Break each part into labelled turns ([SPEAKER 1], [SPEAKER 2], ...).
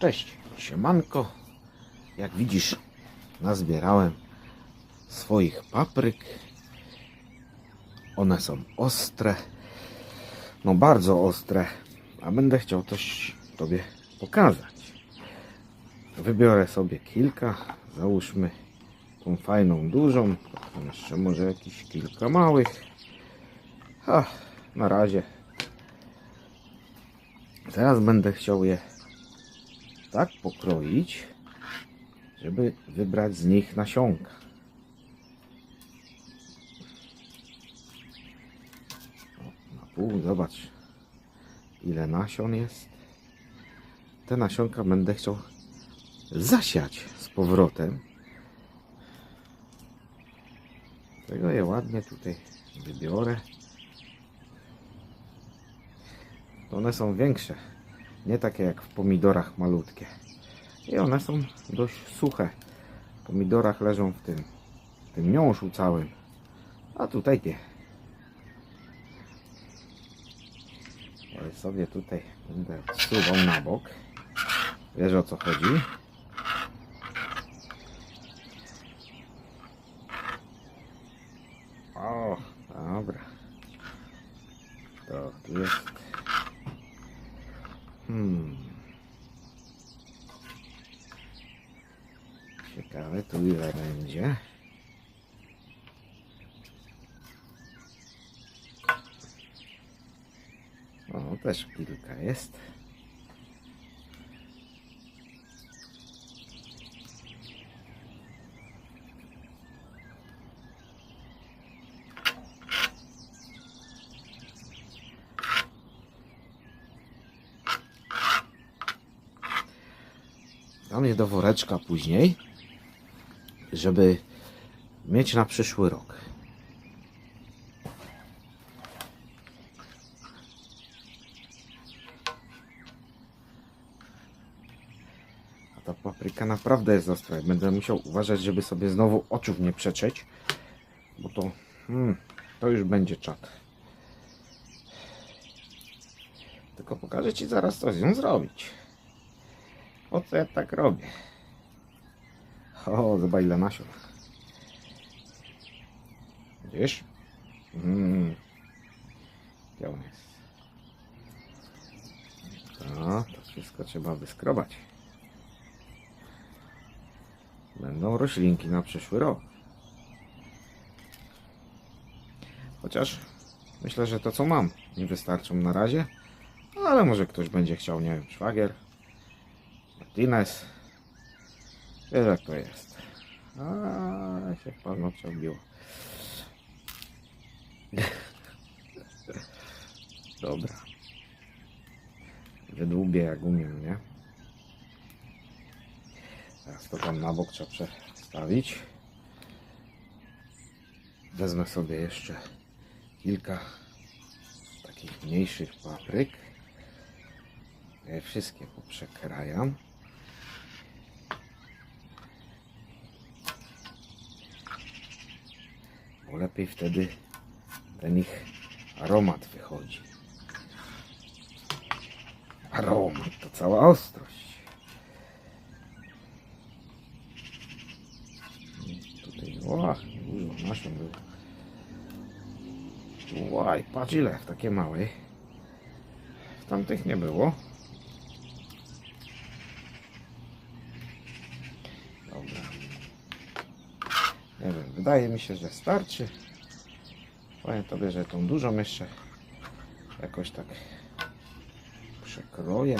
[SPEAKER 1] Cześć, siemanko. Jak widzisz, nazbierałem swoich papryk. One są ostre. No bardzo ostre. A będę chciał coś Tobie pokazać. Wybiorę sobie kilka. Załóżmy tą fajną, dużą. Potem jeszcze może jakieś kilka małych. A, na razie. Teraz będę chciał je tak pokroić, żeby wybrać z nich nasionka. O, na pół, zobacz ile nasion jest. Te nasionka będę chciał zasiać z powrotem. Tego je ładnie tutaj wybiorę. One są większe. Nie takie jak w pomidorach malutkie. I one są dość suche. W pomidorach leżą w tym, w tym miąższu całym. A tutaj nie. Ja sobie tutaj będę wsuwał na bok. Wiesz o co chodzi? O, dobra. To tu jest. Hmm. Ciekawe tu ile będzie. O, też kilka jest. Dam do woreczka później, żeby mieć na przyszły rok. A ta papryka naprawdę jest ostra. Będę musiał uważać, żeby sobie znowu oczów nie przetrzeć, bo to, hmm, to już będzie czat. Tylko pokażę Ci zaraz, co z nią zrobić. Po co ja tak robię? O, zobacz ile nasion. Widzisz? Mm. Gdzie on jest? To, to wszystko trzeba wyskrobać. Będą roślinki na przyszły rok. Chociaż myślę, że to co mam nie wystarczą na razie. Ale może ktoś będzie chciał, nie wiem, szwagier. Martinez. Wiesz jak to jest. A się paznokcie odbiło. Dobra. Wydłubię jak umiem, nie? Teraz to tam na bok trzeba przestawić. Wezmę sobie jeszcze kilka takich mniejszych papryk. Wszystkie poprzekrajam. Bo lepiej wtedy ten ich aromat wychodzi. Aromat to cała ostrość. Tutaj, o, dużo nasion było. Łaj, patrz ile w takie małej. Tamtych nie było. Dobra. Nie wiem, wydaje mi się, że starczy. Powiem tobie, że tą dużą jeszcze jakoś tak przekroję.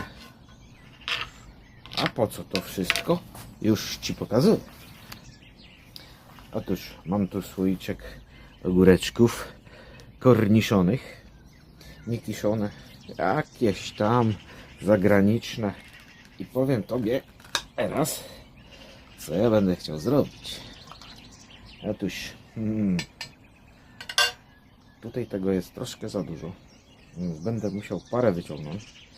[SPEAKER 1] A po co to wszystko? Już ci pokazuję. Otóż mam tu słoiczek ogóreczków korniszonych. Nie kiszone, jakieś tam zagraniczne. I powiem tobie teraz, co ja będę chciał zrobić. Otóż hmm, tutaj tego jest troszkę za dużo, więc będę musiał parę wyciągnąć.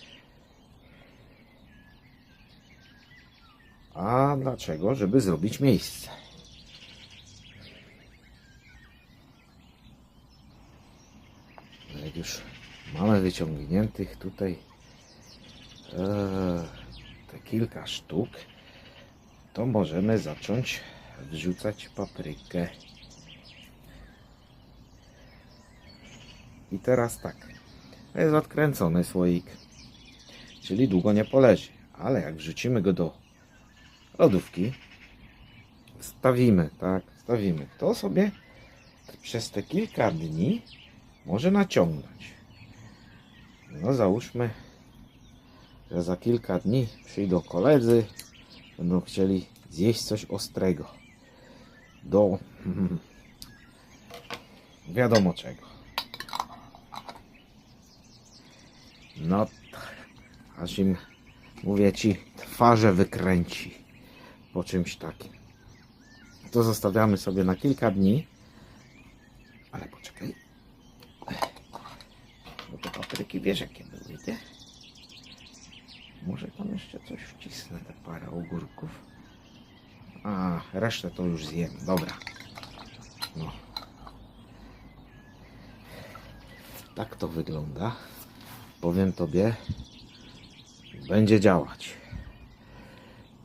[SPEAKER 1] A dlaczego? Żeby zrobić miejsce. Jak już mamy wyciągniętych tutaj e, takich kilka sztuk, to możemy zacząć wrzucać paprykę. I teraz tak. Jest odkręcony słoik, czyli długo nie poleży. Ale jak wrzucimy go do lodówki, stawimy, tak, stawimy, to sobie przez te kilka dni może naciągnąć. No załóżmy, że za kilka dni przyjdą koledzy, będą chcieli zjeść coś ostrego. Do wiadomo czego. No, aż im, mówię ci, twarze wykręci po czymś takim. To zostawiamy sobie na kilka dni. Ale poczekaj. Bo te papryki wiesz jakie były? Może tam jeszcze coś wcisnę, te parę ogórków. Resztę to już zjem. Dobra. No. Tak to wygląda. Powiem tobie, będzie działać.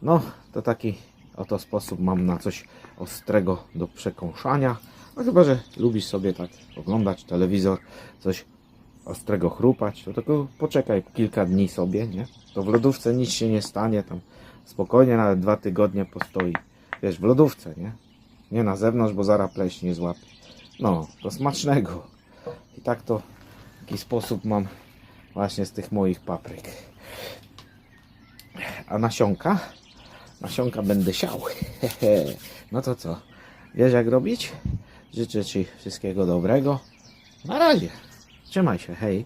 [SPEAKER 1] No, to taki oto sposób mam na coś ostrego do przekąszania. No chyba, że lubisz sobie tak oglądać telewizor, coś ostrego chrupać, to tylko poczekaj kilka dni sobie, nie? To w lodówce nic się nie stanie, tam spokojnie nawet dwa tygodnie postoi. Wiesz, w lodówce, nie? Nie na zewnątrz, bo zaraz pleśń nie złapie. No, to smacznego. I tak to w taki sposób mam właśnie z tych moich papryk. A nasionka? Nasionka będę siał. No to co? Wiesz jak robić? Życzę Ci wszystkiego dobrego. Na razie. Trzymaj się, hej.